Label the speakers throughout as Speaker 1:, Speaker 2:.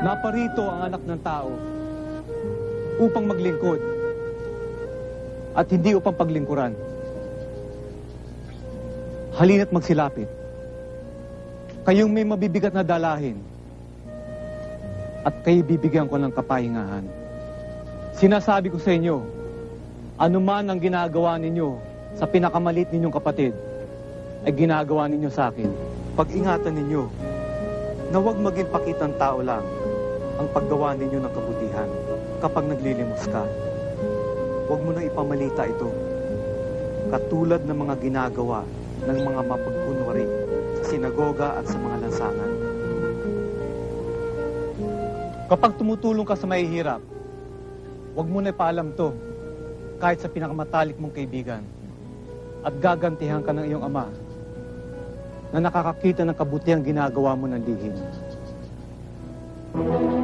Speaker 1: Naparito ang anak ng tao upang maglingkod at hindi upang paglingkuran. Halina't magsilapit. Kayong may mabibigat na dalahin at kayo bibigyan ko ng kapahingahan. Sinasabi ko sa inyo, anuman ang ginagawa ninyo sa pinakamalit ninyong kapatid, ay ginagawa ninyo sa akin. Pag-ingatan ninyo na huwag maging pakitang tao lang ang paggawa ninyo ng kabutihan kapag naglilimos ka. Huwag mo na ipamalita ito. Katulad ng mga ginagawa ng mga mapagkunwari sa sinagoga at sa mga lansangan. Kapag tumutulong ka sa mahihirap, huwag mo na ipaalam to kahit sa pinakamatalik mong kaibigan at gagantihan ka ng iyong ama na nakakakita ng kabutihang ginagawa mo ng lihim. Pedro,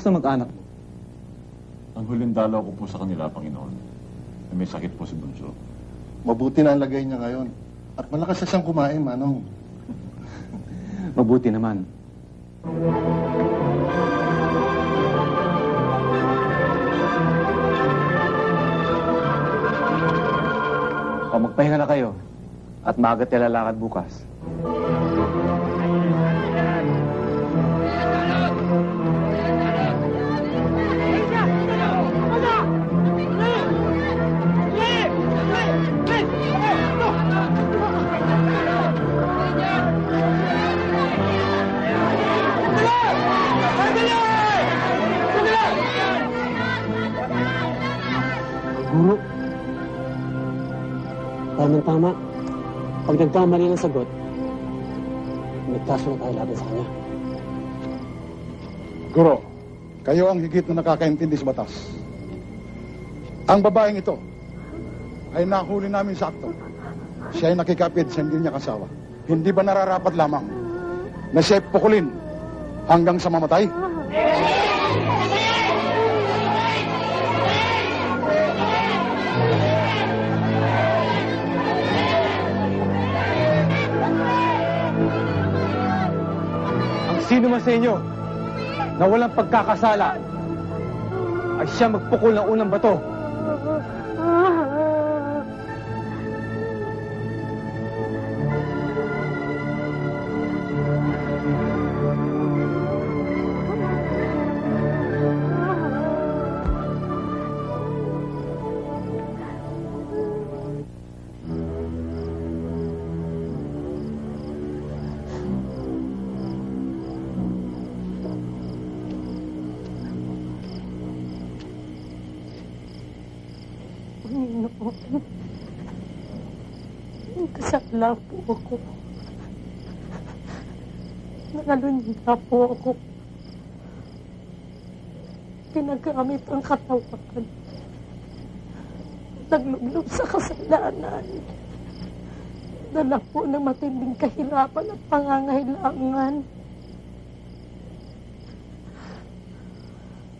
Speaker 1: kumusta mag-anak mo?
Speaker 2: Ang huling dalaw ko po sa kanila, Panginoon, na may sakit po si Bunso.
Speaker 3: Mabuti na ang lagay niya ngayon. At malakas na siyang kumain, Manong.
Speaker 1: Mabuti naman. O magpahinga na kayo at maaga tayo lalakad bukas.
Speaker 4: Pag nagkamali ng sagot, nagkaso na tayo laban sa kanya.
Speaker 3: Guro, kayo ang higit na nakakaintindi sa batas. Ang babaeng ito ay nahuli namin sa akto. Siya ay nakikapit sa hindi niya kasawa. Hindi ba nararapat lamang na siya pukulin hanggang sa mamatay?
Speaker 1: Ang sino man sa inyo na walang pagkakasala ay siya magpukol ng unang bato.
Speaker 5: Kasala po ako. Nalunda po ako. Pinagamit ang katawan. Nagluglob sa kasalanan. Dala po ng matinding kahirapan at pangangailangan.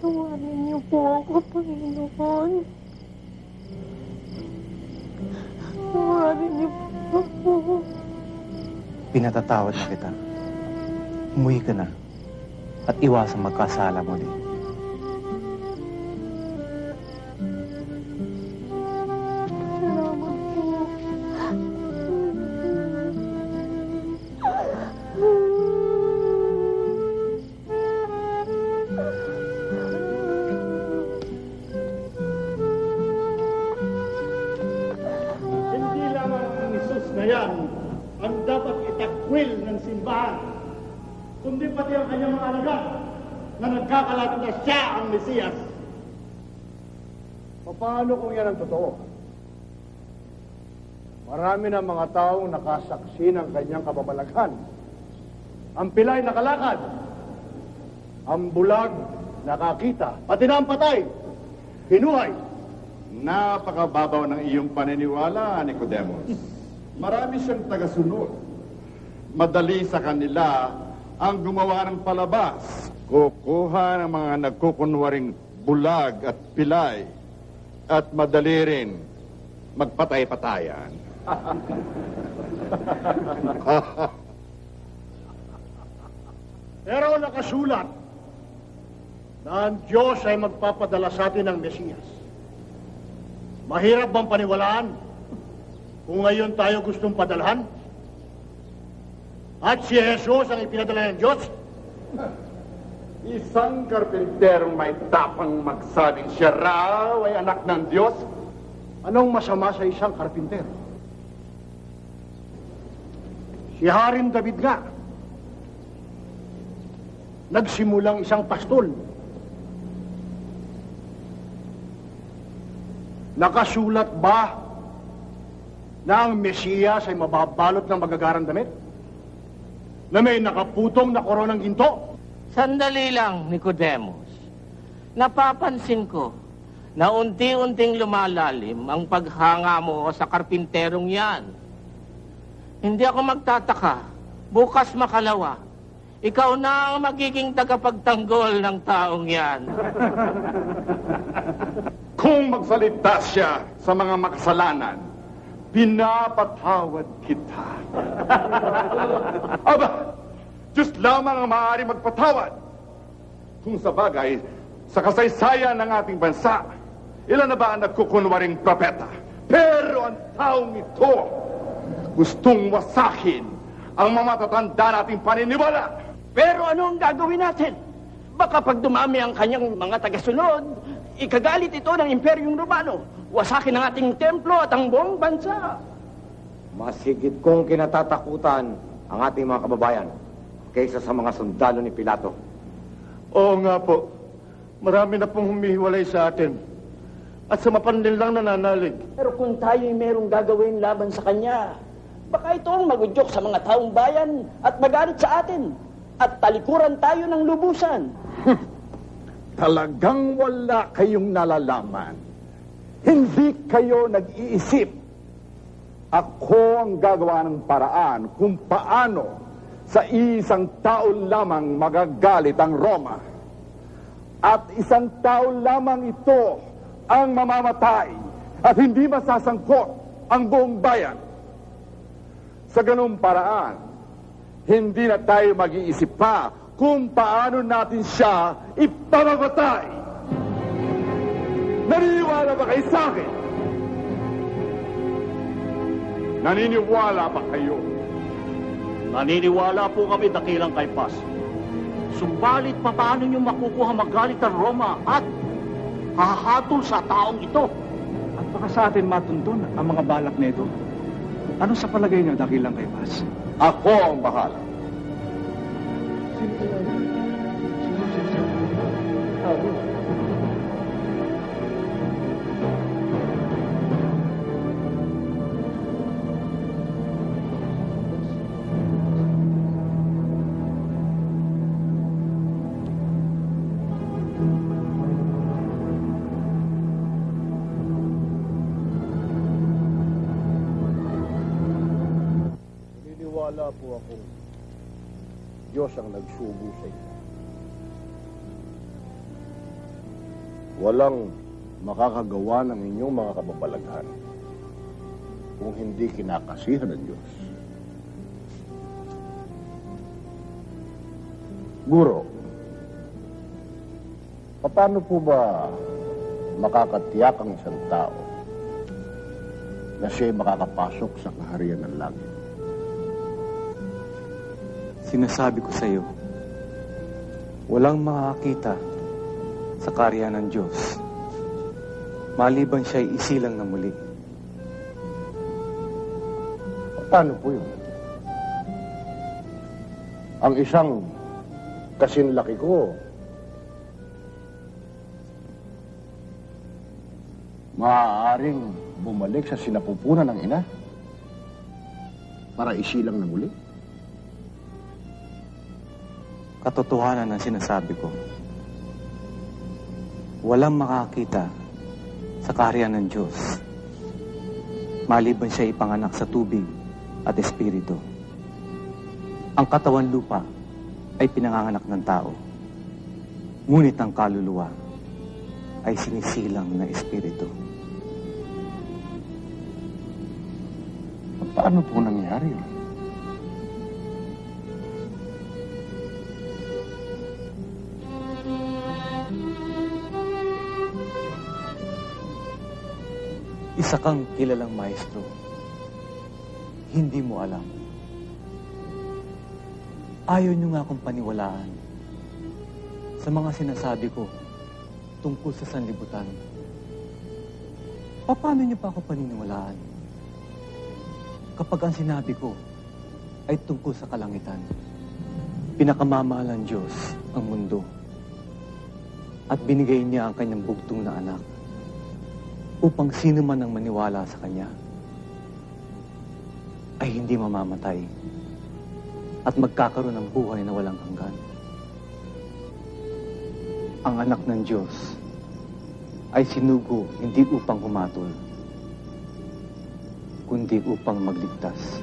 Speaker 5: Tuwanin niyo po ako, Panginoon. Tuwanin niyo po.
Speaker 1: Pinatatawad na kita. Umuwi ka na at iwasang magkasala muli.
Speaker 6: Nagkakalat na siya ang Mesiyas.
Speaker 7: Paano kung yan ang totoo? Marami na mga taong nakasaksi ng kanyang kababalaghan. Ang pilay nakalakad. Ang bulag nakakita. Pati na ang patay. Hinuhay.
Speaker 2: Napakababaw ng iyong paniniwala, Nicodemus.
Speaker 7: Marami siyang tagasunod. Madali sa kanila ang gumawa ng palabas. Kukuha ng mga nagkukunwaring bulag at pilay. At madali rin magpatay-patayan. Pero nakasulat na ang Diyos ay magpapadala sa atin ng Mesiyas. Mahirap bang paniwalaan kung ngayon tayo gustong padalhan? At si Jesus ang ipinadala ng Diyos? Isang karpenterong may tapang magsabing siya raw ay anak ng Diyos? Anong masama sa isang karpintero? Si Haring David nga, nagsimulang isang pastol. Nakasulat ba na ang Mesiyas ay mababalot ng magagarang damit? Na may nakaputong na koronang ginto?
Speaker 8: Sandali lang, Nicodemus. Napapansin ko na unti-unting lumalalim ang paghanga mo sa karpinterong yan. Hindi ako magtataka. Bukas makalawa. Ikaw na ang magiging tagapagtanggol ng taong yan.
Speaker 7: Kung magsalita siya sa mga makasalanan, pinapatawad kita. Aba, Diyos lamang ang maaari magpatawad. Kung sa bagay, sa kasaysayan ng ating bansa, ilan na ba ang nagkukunwaring propeta? Pero ang taong ito, gustong wasakin ang mga matatanda nating paniniwala.
Speaker 9: Pero ano ang gagawin natin? Baka pag dumami ang kanyang mga tagasunod, ikagalit ito ng Imperyong Romano. Wasakin ang ating templo at ang buong bansa.
Speaker 10: Mas higit kong kinatatakutan ang ating mga kababayan kaysa sa mga sundalo ni Pilato.
Speaker 7: Oo nga po. Marami na pong humihiwalay sa atin. At sa mapanlin lang nananalig.
Speaker 9: Pero kung tayo'y merong gagawin laban sa kanya, baka ito ang magudyok sa mga taong bayan at magalit sa atin. At talikuran tayo ng lubusan.
Speaker 7: Talagang wala kayong nalalaman. Hindi kayo nag-iisip. Ako ang gagawa ng paraan kung paano sa isang tao lamang magagalit ang Roma. At isang tao lamang ito ang mamamatay at hindi masasangkot ang buong bayan. Sa ganung paraan, hindi na tayo mag-iisip pa kung paano natin siya ipamamatay. Naniniwala ba kayo sa akin? Naniniwala ba kayo?
Speaker 6: Naniniwala po kami dakilang kay Paz. Subalit paano niyo makukuha magalit ang Roma at hahatol sa taong ito?
Speaker 1: At baka sa atin matuntun ang mga balak nito. Ano sa palagay niyo, dakilang kay Paz?
Speaker 7: Ako ang bahala. Naniniwala Inyo. Walang makakagawa ng inyong mga kababalaghan kung hindi kinakasihan ng Diyos. Guro, paano po ba makakatiyak ang isang tao na siya'y makakapasok sa kaharian ng langit?
Speaker 1: Sinasabi ko sa iyo, walang makakita sa karya ng Diyos maliban siya isilang na muli.
Speaker 7: Paano po yun? Ang isang kasinlaki ko, maaaring bumalik sa sinapupunan ng ina para isilang na muli.
Speaker 1: Katotohanan ang sinasabi ko. Walang makakita sa karya ng Diyos maliban siya ipanganak sa tubig at espiritu. Ang katawan lupa ay pinanganganak ng tao. Ngunit ang kaluluwa ay sinisilang na espiritu.
Speaker 2: Paano po nangyari yun?
Speaker 1: Isa kang kilalang maestro. Hindi mo alam. Ayaw niyo nga akong paniwalaan sa mga sinasabi ko tungkol sa sanlibutan. Paano niyo pa ako paniniwalaan? Kapag ang sinabi ko ay tungkol sa kalangitan, pinakamamahalan Diyos ang mundo at binigay niya ang kanyang bugtong na anak upang sino man ang maniwala sa Kanya ay hindi mamamatay at magkakaroon ng buhay na walang hanggan. Ang anak ng Diyos ay sinugo hindi upang humatol, kundi upang magligtas.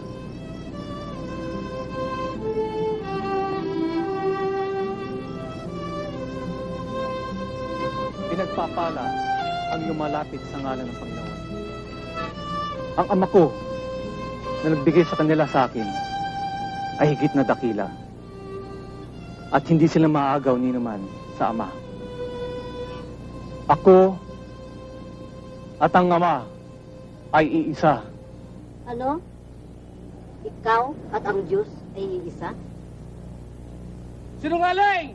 Speaker 1: Pinagpapala ang lumalapit sa ngalan ng Panginoon. Ang ama ko na nagbigay sa kanila sa akin ay higit na dakila. At hindi sila maagaw ni naman sa ama. Ako at ang ama ay iisa.
Speaker 11: Ano? Ikaw at ang Diyos ay iisa?
Speaker 8: Sinungaling!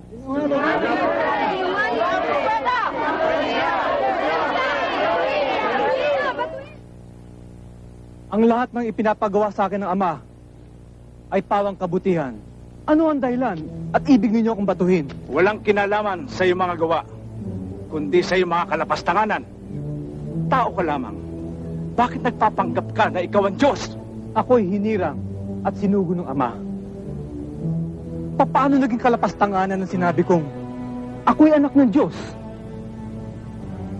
Speaker 1: Ang lahat ng ipinapagawa sa akin ng ama ay pawang kabutihan. Ano ang dahilan at ibig ninyo akong batuhin?
Speaker 9: Walang kinalaman sa iyong mga gawa, kundi sa iyong mga kalapastanganan. Tao ka lamang. Bakit nagpapanggap ka na ikaw ang Diyos?
Speaker 1: Ako'y hinirang at sinugo ng ama. Paano naging kalapastanganan ng sinabi kong ako'y anak ng Diyos?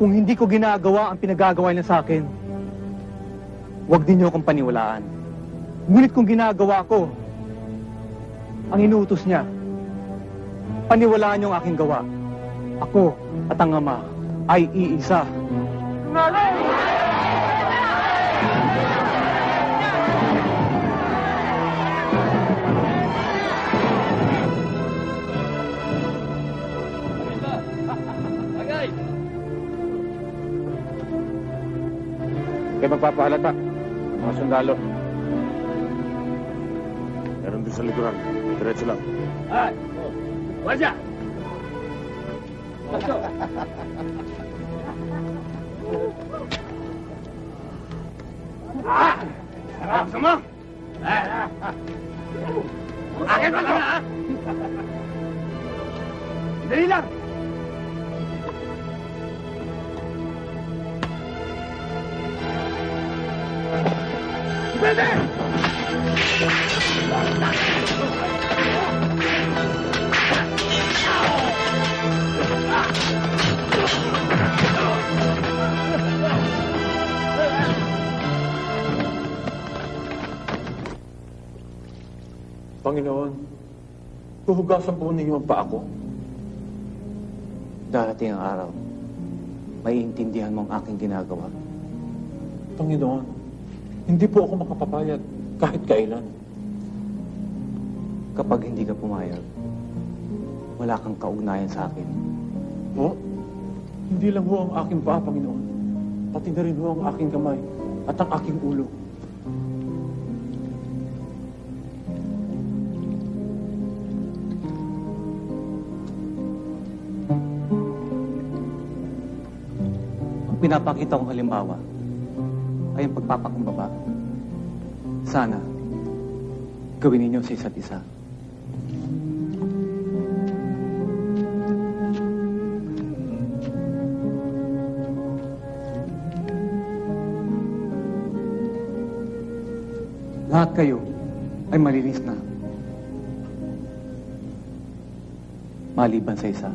Speaker 1: Kung hindi ko ginagawa ang pinagagawa niya sa akin, huwag din niyo akong paniwalaan. Ngunit kung ginagawa ko ang inuutos niya, paniwalaan niyo ang aking gawa. Ako at ang ama ay iisa.
Speaker 2: Kaya magpapahalata. Mga sundalo. Meron din sa likuran. Diretso lang.
Speaker 9: Ay! Wala! Ah! Gusto mo? Akin pa lang, ha? Dali lang! Pwede!
Speaker 2: Panginoon, huhugasan po ninyo ang paa ko.
Speaker 1: Darating ang araw, maiintindihan mo ang aking ginagawa.
Speaker 2: Panginoon, hindi po ako makapapayag kahit kailan.
Speaker 1: Kapag hindi ka pumayag, wala kang kaugnayan sa akin.
Speaker 2: Ho? Hindi lang ho ang aking paa, Panginoon. Pati na rin ho ang aking kamay at ang aking ulo.
Speaker 1: Ang pinapakita kong halimbawa ay ang pagpapakumbaba. Sana, gawin ninyo sa isa't isa. Lahat kayo ay malinis na. Maliban sa isa.